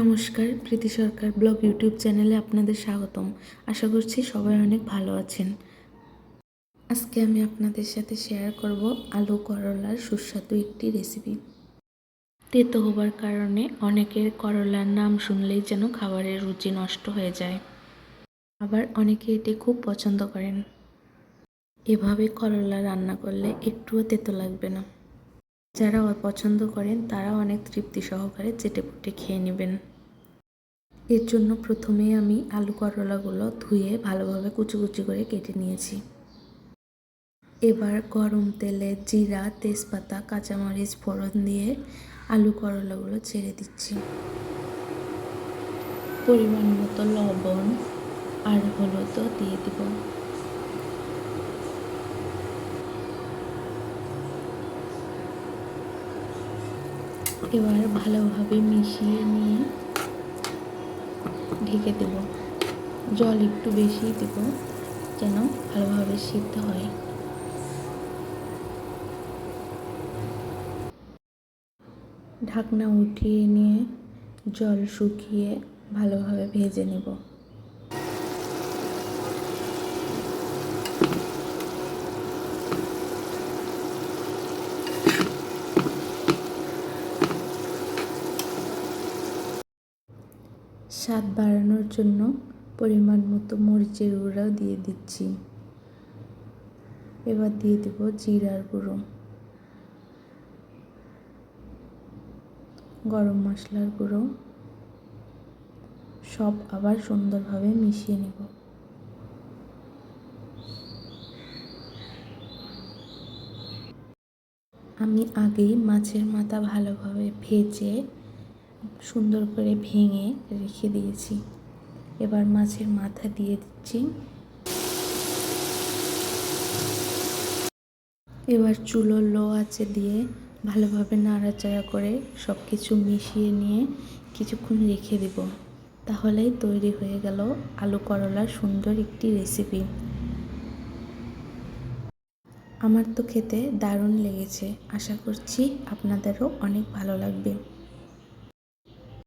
নমস্কার, প্রীতি সরকার blog YouTube চ্যানেলে আপনাদের স্বাগতম। আশা করছি সবাই অনেক ভালো আছেন। আজকে আমি আপনাদের সাথে শেয়ার করব আলু করলার সুস্বাদু একটি রেসিপি তেতো হবার কারণে অনেকের করলার নাম শুনলেই যেন খাবারের রুচি নষ্ট হয়ে যায়। আবার অনেকে এটি খুব পছন্দ করেন। এভাবে করলা রান্না করলে একটুও তেতো লাগবে না। যারা অপছন্দ করেন তারা অনেক তৃপ্তি সহকারে চেটেপুটে খেয়ে নেবেন। এর জন্য প্রথমে আমি আলু করলাগুলো ধুয়ে ভালোভাবে কুচি কুচি করে কেটে নিয়েছি। এবার গরম তেলে জিরা, তেজপাতা, কাঁচামরিচ, ফোড়ন দিয়ে আলু করলাগুলো ছেড়ে দিচ্ছি। পরিমাণ মতো লবণ আর হলুদও দিয়ে দিব। এবার ভালোভাবে মিশিয়ে নিয়ে ঢেকে দেব। জল একটু বেশি দেব যেন ভালোভাবে সিদ্ধ হয়। ঢাকনা উঠিয়ে নিয়ে জল শুকিয়ে ভালোভাবে ভেজে নেব। স্বাদ বাড়ানোর জন্য পরিমাণ মতো মরিচের গুঁড়াও দিয়ে দিচ্ছি। এবার দিয়ে দেব জিরার গুঁড়ো। গরম মশলার গুঁড়ো। সব আবার সুন্দরভাবে মিশিয়ে নেব। আমি আগেই মাছের মাথা ভালোভাবে ভেজে সুন্দর করে ভেঙে রেখে দিয়েছি। এবার মাছের মাথা দিয়ে দিচ্ছি। এবার চুলো লো আছে দিয়ে ভালোভাবে নাড়াচাড়া করে সব কিছু মিশিয়ে নিয়ে কিছুক্ষণ রেখে দেব। তাহলেই তৈরি হয়ে গেল আলু করলার সুন্দর একটি রেসিপি আমার তো খেতে দারুণ লেগেছে। আশা করছি আপনাদেরও অনেক ভালো লাগবে।